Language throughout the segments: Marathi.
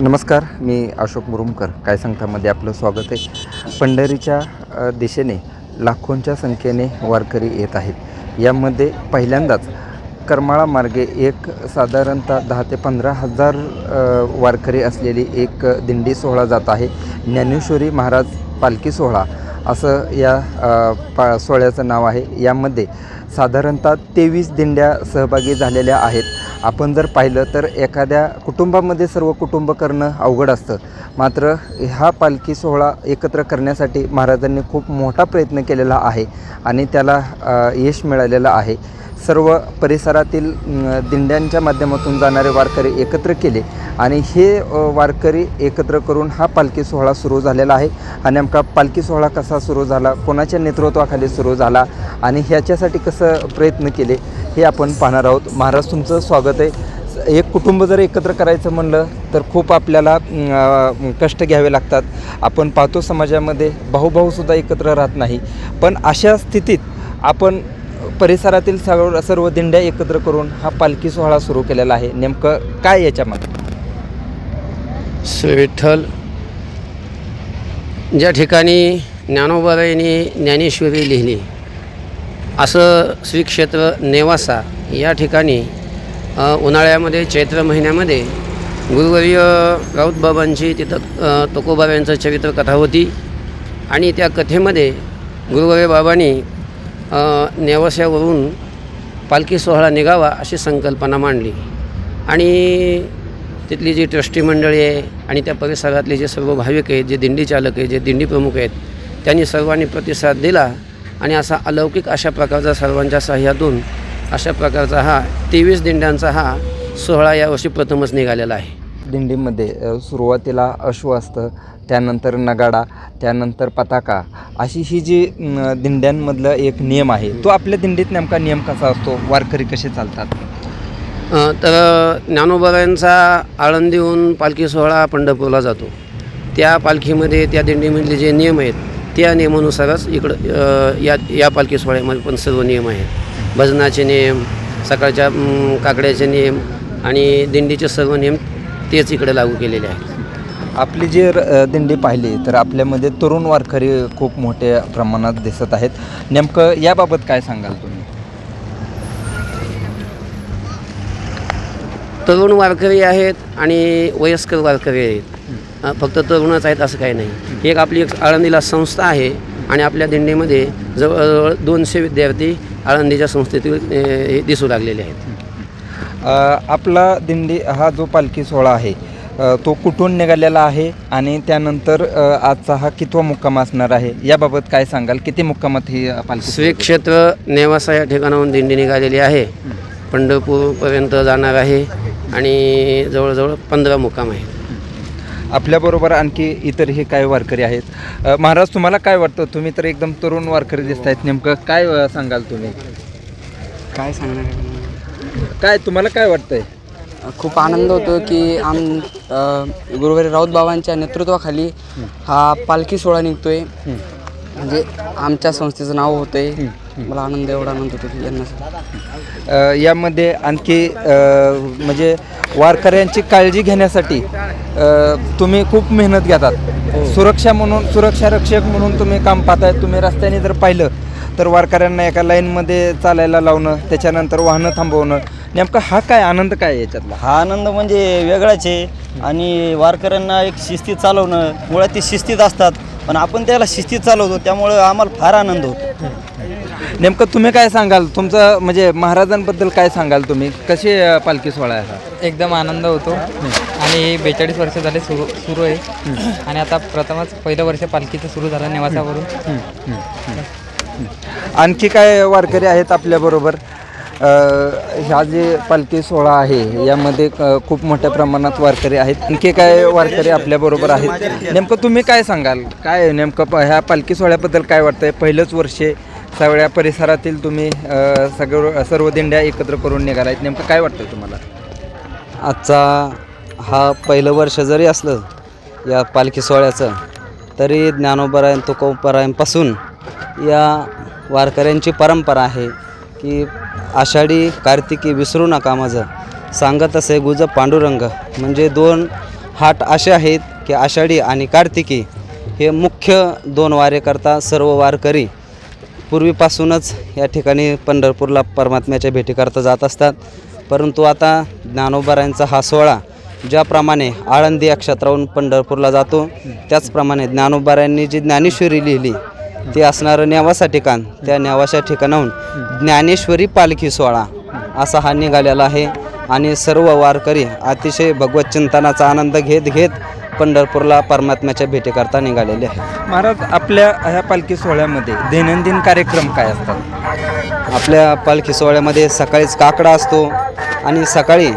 नमस्कार मी अशोक मुरुमकर. काय सांगतामध्ये आपलं स्वागत आहे. पंढरीच्या दिशेने लाखोंच्या संख्येने वारकरी येत आहेत. यामध्ये पहिल्यांदाच करमाळा मार्गे एक साधारणतः दहा ते पंधरा हजार वारकरी असलेली एक दिंडी सोहळा जात आहे. ज्ञानेश्वरी महाराज पालखी सोहळा असं या पा सोहळ्याचं नाव आहे. यामध्ये साधारणतः तेवीस दिंड्या सहभागी झालेल्या आहेत. आपण जर पाहिलं तर एखाद्या कुटुंबामध्ये सर्व कुटुंब करणं अवघड असतं. मात्र हा पालखी सोहळा एकत्र करण्यासाठी महाराजांनी खूप मोठा प्रयत्न केलेला आहे आणि त्याला यश मिळालेलं आहे. सर्व परिसरातील दिंड्यांच्या माध्यमातून जाणारे वारकरी एकत्र केले आणि हे वारकरी एकत्र करून हा पालखी सोहळा सुरू झालेला आहे. आणि नेमका पालखी सोहळा कसा सुरू झाला? कोणाच्या नेतृत्वाखाली सुरू झाला? आणि ह्याच्यासाठी कसं प्रयत्न केले हे आपण पाहणार आहोत. महाराज तुमचं स्वागत आहे. एक कुटुंब जर एकत्र करायचं म्हणलं तर खूप आपल्याला कष्ट घ्यावे लागतात. आपण पाहतो समाजामध्ये भाऊभाऊसुद्धा एकत्र राहत नाही. पण अशा स्थितीत आपण परिसरातील सर्व सर्व दिंड्या एकत्र करून हा पालखी सोहळा सुरू केलेला आहे. नेमकं काय याच्यामध्ये? श्री विठ्ठल ज्या ठिकाणी ज्ञानोबारायांनी ज्ञानेश्वरी लिहिली असं श्री क्षेत्र नेवासा या ठिकाणी उन्हाळ्यामध्ये चैत्र महिन्यामध्ये गुरुवर्य राऊतबाबांची तिथं अ, तुकोबाबांचं चरित्र कथा होती. आणि त्या कथेमध्ये गुरुवर्य बाबांनी नेवास्यावरून पालखी सोहळा निघावा अशी संकल्पना मांडली. आणि तिथली जी ट्रस्टी मंडळी आहे आणि त्या परिसरातले जे सर्व भाविक आहेत जे दिंडी चालक आहेत जे दिंडी प्रमुख आहेत त्यांनी सर्वांनी प्रतिसाद दिला. आणि असा अलौकिक अशा प्रकारचा सर्वांच्या सहाय्यातून अशा प्रकारचा हा तेवीस दिंड्यांचा हा सोहळा यावर्षी प्रथमच निघालेला आहे. दिंडीमध्ये सुरुवातीला अश्व असतं त्यानंतर नगाडा त्यानंतर पताका अशी ही जी दिंड्यांमधलं एक नियम आहे तो आपल्या दिंडीत नेमका नियम कसा असतो? वारकरी कसे चालतात? तर ज्ञानोबारायांचा आळंदीहून पालखी सोहळा पंढरपूरला जातो. त्या पालखीमध्ये त्या दिंडीमधले जे नियम आहेत त्या नियमानुसारच इकडं या या पालखी सोहळ्यामध्ये पण सर्व नियम आहेत. भजनाचे नियम सकाळच्या काकड्याचे नियम आणि दिंडीचे सर्व नियम तेच इकडे लागू केलेले आहेत. आपली जी र- दिंडी पाहिली तर आपल्यामध्ये तरुण वारकरी खूप मोठ्या प्रमाणात दिसत आहेत. नेमकं याबाबत काय सांगाल तुम्ही? तरुण वारकरी आहेत आणि वयस्कर वारकरी आहेत. फक्त तरुणच आहेत असं काही नाही. एक आपली एक आळंदीला संस्था आहे आणि आपल्या दिंडीमध्ये जवळजवळ दोनशे विद्यार्थी आळंदीच्या संस्थेतील हे दिसू लागलेले आहेत. आपला दिंडी हा जो पालखी सोहळा आहे तो कुठून निघालेला आहे आणि त्यानंतर आजचा हा कितवा मुक्काम असणार आहे? याबाबत काय सांगाल? किती मुक्कामात ही पालखी श्री क्षेत्र नेवासा या ठिकाणाहून दिंडी निघालेली आहे. पंढरपूरपर्यंत जाणार आहे आणि जवळजवळ पंधरा मुक्काम आहेत. आपल्याबरोबर आणखी इतरही काय वारकरी आहेत. महाराज तुम्हाला काय वाटतं? तुम्ही तर एकदम तरुण वारकरी दिसत आहेत नेमकं. काय सांगाल तुम्ही? काय सांगणार काय तुम्हाला काय वाटतंय? खूप आनंद होतो की आम गुरुवारी राऊत बाबांच्या नेतृत्वाखाली हा पालखी सोहळा निघतोय. म्हणजे आमच्या संस्थेचं नाव होतंय. मला आनंद एवढा आनंद होतो की यांना यामध्ये आणखी म्हणजे वारकऱ्यांची काळजी घेण्यासाठी तुम्ही खूप मेहनत घेतात. सुरक्षा म्हणून सुरक्षा रक्षक म्हणून तुम्ही काम पाहताय. तुम्ही रस्त्याने जर पाहिलं तर वारकऱ्यांना एका लाईनमध्ये चालायला लावणं त्याच्यानंतर वाहनं थांबवणं नेमका हा काय आनंद काय याच्यातला? हा आनंद म्हणजे वेगळाच आहे. आणि वारकऱ्यांना एक शिस्तीत चालवणं मुळात ते शिस्तीत असतात. पण आपण त्याला शिस्तीत चालवतो त्यामुळं आम्हाला फार आनंद होतो. नेमकं तुम्ही काय सांगाल? तुमचं म्हणजे महाराजांबद्दल काय सांगाल तुम्ही? कशी अ, पालखी सोहळा आहे हा? एकदम आनंद होतो. आणि बेचाळीस वर्ष झाले सुरू सुरू आहे. आणि आता प्रथमच पहिलं वर्ष पालखीचं सुरू झालं नेवासावरून. आणखी काय वारकरी आहेत आपल्याबरोबर अ, ह्या जे पालखी सोहळा आहे यामध्ये अ, खूप मोठ्या प्रमाणात वारकरी आहेत. आणखी काय वारकरी आपल्याबरोबर आहेत? नेमकं तुम्ही काय सांगाल? काय नेमकं प- ह्या पालखी सोहळ्याबद्दल काय वाटतंय? पहिलंच वर्षे सगळ्या परिसरातील तुम्ही अ, सगळं सर्व दिंड्या एकत्र करून निघाला आहेत नेमकं काय वाटतं तुम्हाला? आजचा हा पहिलं वर्ष जरी असलं या पालखी सोहळ्याचं तरी ज्ञानोपरायण तुकोपरायणपासून या वारकऱ्यांची परंपरा आहे की आषाढी कार्तिकी विसरू नका माझं. सांगत असे गुज पांडुरंग. म्हणजे दोन हाट असे आहेत की आषाढी आणि कार्तिकी हे मुख्य दोन वारे करता सर्व वारकरी पूर्वीपासूनच या ठिकाणी पंढरपूरला परमात्म्याच्या भेटीकरता जात असतात. परंतु आता ज्ञानोबारायांचा हा सोहळा ज्याप्रमाणे आळंदी या क्षेत्राहून पंढरपूरला जातो त्याचप्रमाणे ज्ञानोबारायांनी जी ज्ञानेश्वरी लिहिली ते असणारं नेवासा ठिकाण. त्या नेवाशा ठिकाणाहून ज्ञानेश्वरी पालखी सोहळा असा हा निघालेला आहे. आणि सर्व वारकरी अतिशय भगवत चिंतनाचा आनंद घेत घेत पंढरपूरला परमात्म्याच्या भेटीकरता निघालेले आहेत. महाराज आपल्या ह्या पालखी सोहळ्यामध्ये दैनंदिन कार्यक्रम काय असतात? आपल्या पालखी सोहळ्यामध्ये सकाळीच काकडा असतो आणि सकाळी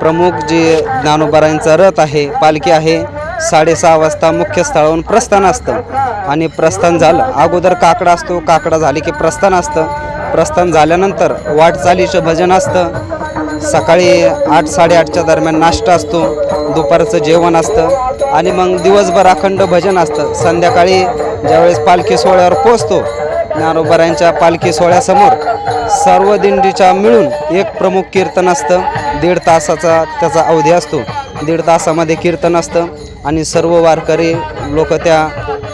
प्रमुख जे ज्ञानोबारांचा रथ आहे पालखी आहे साडेसहा वाजता मुख्य स्थळावरून प्रस्थान असतं. आणि प्रस्थान झालं अगोदर काकडा असतो काकडा झाली की प्रस्थान असतं. प्रस्थान झाल्यानंतर वाटचालीचं भजन असतं. सकाळी आठ साडेआठच्या दरम्यान नाश्ता असतो दुपारचं जेवण असतं आणि मग दिवसभर अखंड भजन असतं. संध्याकाळी ज्यावेळेस पालखी सोहळ्यावर पोचतो ज्ञानोबारायांच्या पालखी सोहळ्यासमोर सर्व दिंडीच्या मिळून एक प्रमुख कीर्तन असतं. दीड तासाचा त्याचा अवधी असतो. दीड तासामध्ये कीर्तन असतं आणि सर्व वारकरी लोक त्या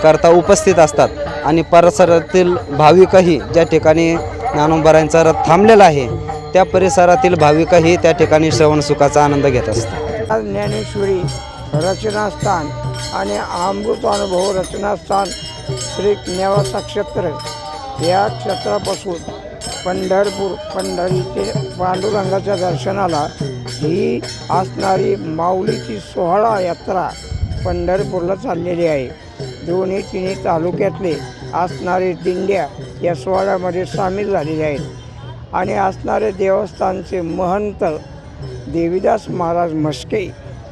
करता उपस्थित असतात. आणि परिसरातील भाविकही ज्या ठिकाणी ज्ञानोबारायांचा रथ थांबलेला आहे त्या परिसरातील भाविकही त्या ठिकाणी श्रवण सुखाचा आनंद घेत असतात. आज ज्ञानेश्वरी रचनास्थान आणि अमृत अनुभव रचनास्थान श्री नेवासा क्षेत्र या क्षेत्रापासून पंढरपूर पंढरीचे पांडुरंगाच्या दर्शनाला ही असणारी माऊलीची सोहळा यात्रा पंढरपूरला चाललेली आहे. दोन्ही तिन्ही तालुक्यातले असणारे दिंड्या या सोहळ्यामध्ये सामील झालेले आहेत. आणि असणारे देवस्थानचे महंत देवीदास महाराज म्हस्के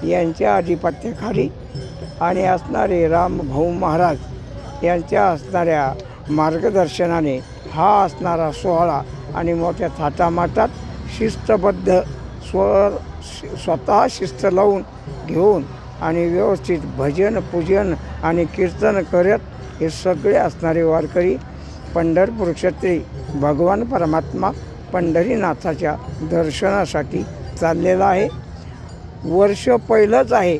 यांच्या आधिपत्याखाली आणि असणारे रामभाऊ महाराज यांच्या असणाऱ्या मार्गदर्शनाने हा असणारा सोहळा आणि मोठ्या थाटामाटात शिस्तबद्ध स्वर स्वतः शिस्त लावून घेऊन आणि व्यवस्थित भजन पूजन आणि कीर्तन करत हे सगळे असणारे वारकरी पंढरपूर क्षेत्री भगवान परमात्मा पंढरीनाथाच्या दर्शनासाठी चाललेला आहे. वर्ष पहिलंच आहे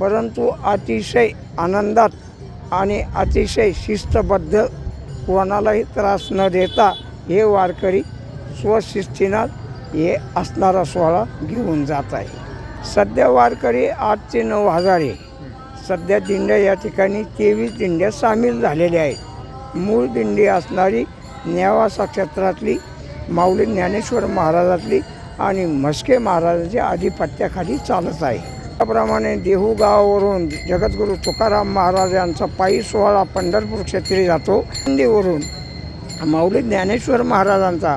परंतु अतिशय आनंदात आणि अतिशय शिस्तबद्ध कोणालाही त्रास न देता हे वारकरी स्वशिस्तीनं हे असणारा सोहळा घेऊन जात आहे. सध्या वारकरी आठ ते नऊ हजार आहे. सध्या दिंड्या या ठिकाणी तेवीस दिंड्या सामील झालेल्या आहेत. मूळ दिंडी असणारी नेवासा क्षेत्रातली माऊली ज्ञानेश्वर महाराजातली आणि म्हस्के महाराजांच्या आधिपत्याखाली चालत आहे. त्याप्रमाणे देहूगाववरून जगद्गुरू तुकाराम महाराज यांचा पायी सोहळा पंढरपूर क्षेत्री जातो. दिंडीवरून माऊली ज्ञानेश्वर महाराजांचा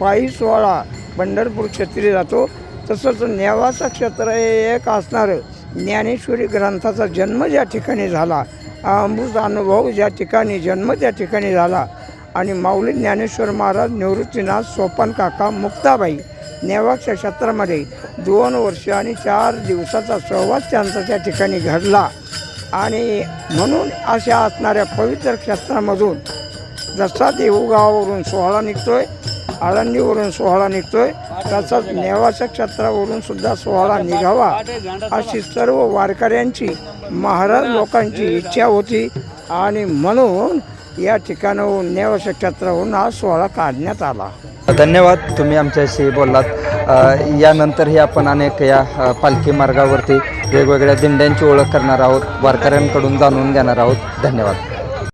पायी सोहळा पंढरपूर क्षेत्री जातो. तसंच नेवाचं क्षेत्र हे एक असणारं ज्ञानेश्वरी ग्रंथाचा जन्म ज्या ठिकाणी झाला अमृत अनुभव ज्या ठिकाणी जन्म त्या ठिकाणी झाला आणि माऊली ज्ञानेश्वर महाराज निवृत्तीनाथ सोपन काका मुक्ताबाई नेवाक्ष क्षेत्रामध्ये दोन वर्ष आणि चार दिवसाचा सहवास त्यांचा त्या ठिकाणी घडला. आणि म्हणून अशा असणाऱ्या पवित्र क्षेत्रामधून जसा देऊगावावरून सोहळा निघतोय आळंदीवरून सोहळा निघतोय तसाच नेवाच्या क्षेत्रावरून सुद्धा सोहळा निघावा अशी सर्व वारकऱ्यांची महाराज लोकांची इच्छा होती. आणि म्हणून या ठिकाणाहून नेवासा हा सोहळा काढण्यात आला. धन्यवाद तुम्ही आमच्याशी बोललात. यानंतरही आपण अनेक या पालखी मार्गावरती वेगवेगळ्या दिंड्यांची ओळख करणार आहोत वारकऱ्यांकडून जाणून घेणार आहोत. धन्यवाद.